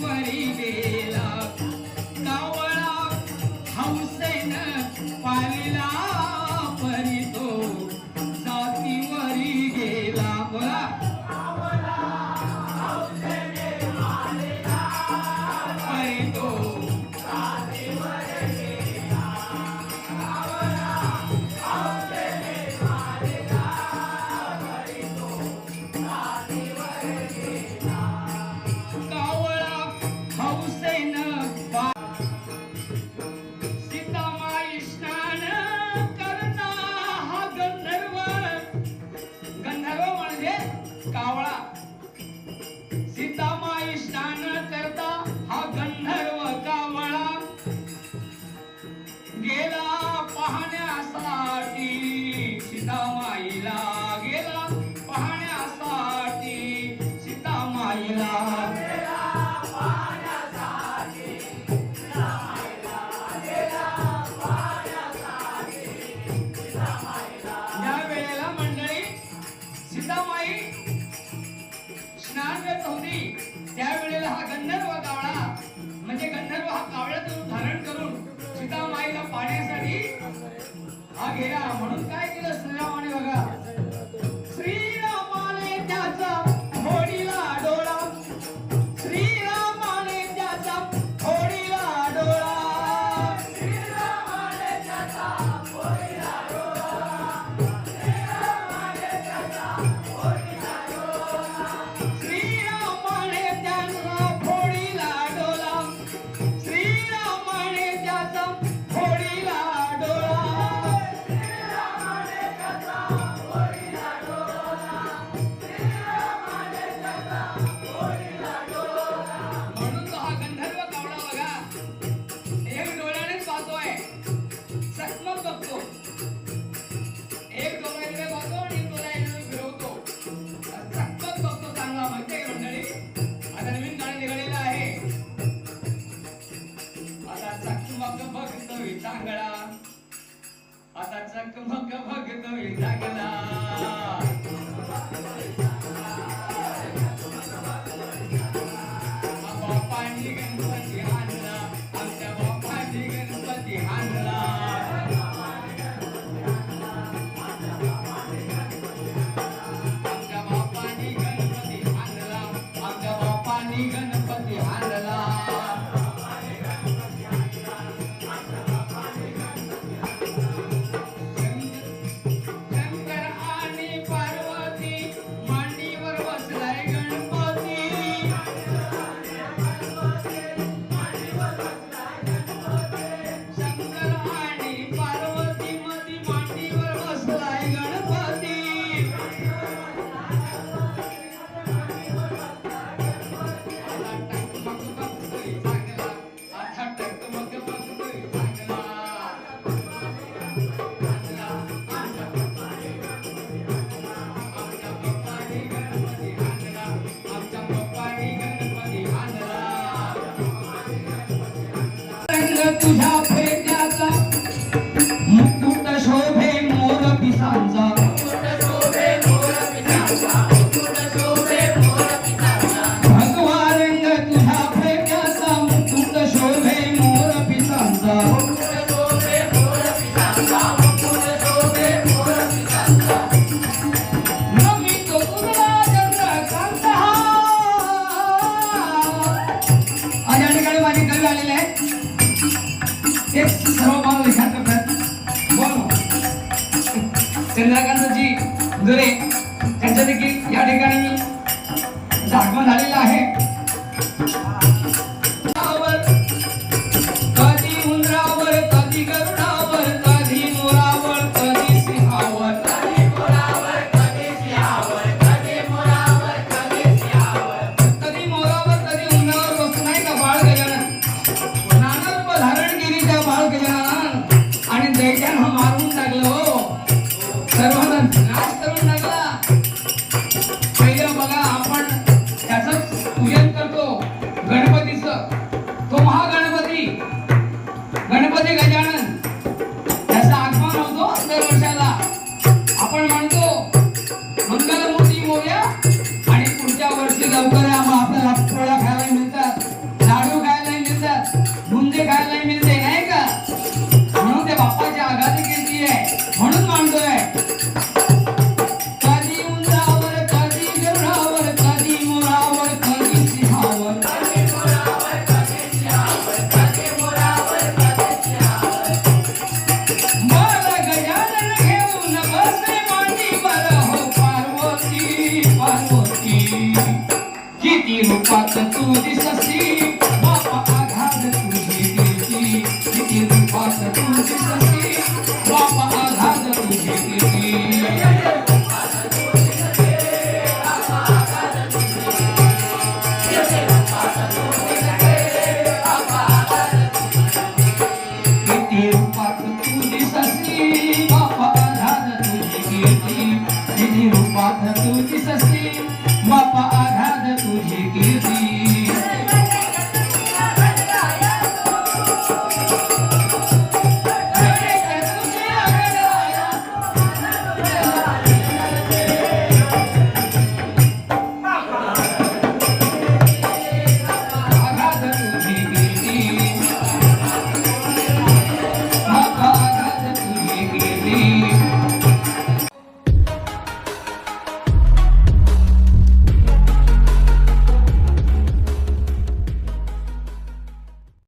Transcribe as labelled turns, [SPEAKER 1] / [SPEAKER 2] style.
[SPEAKER 1] அறிவே हा म्हणून काय केलंस मग बघतोय चांगला. आता चकमक बघतोय चांगला. you have You can walk the moon,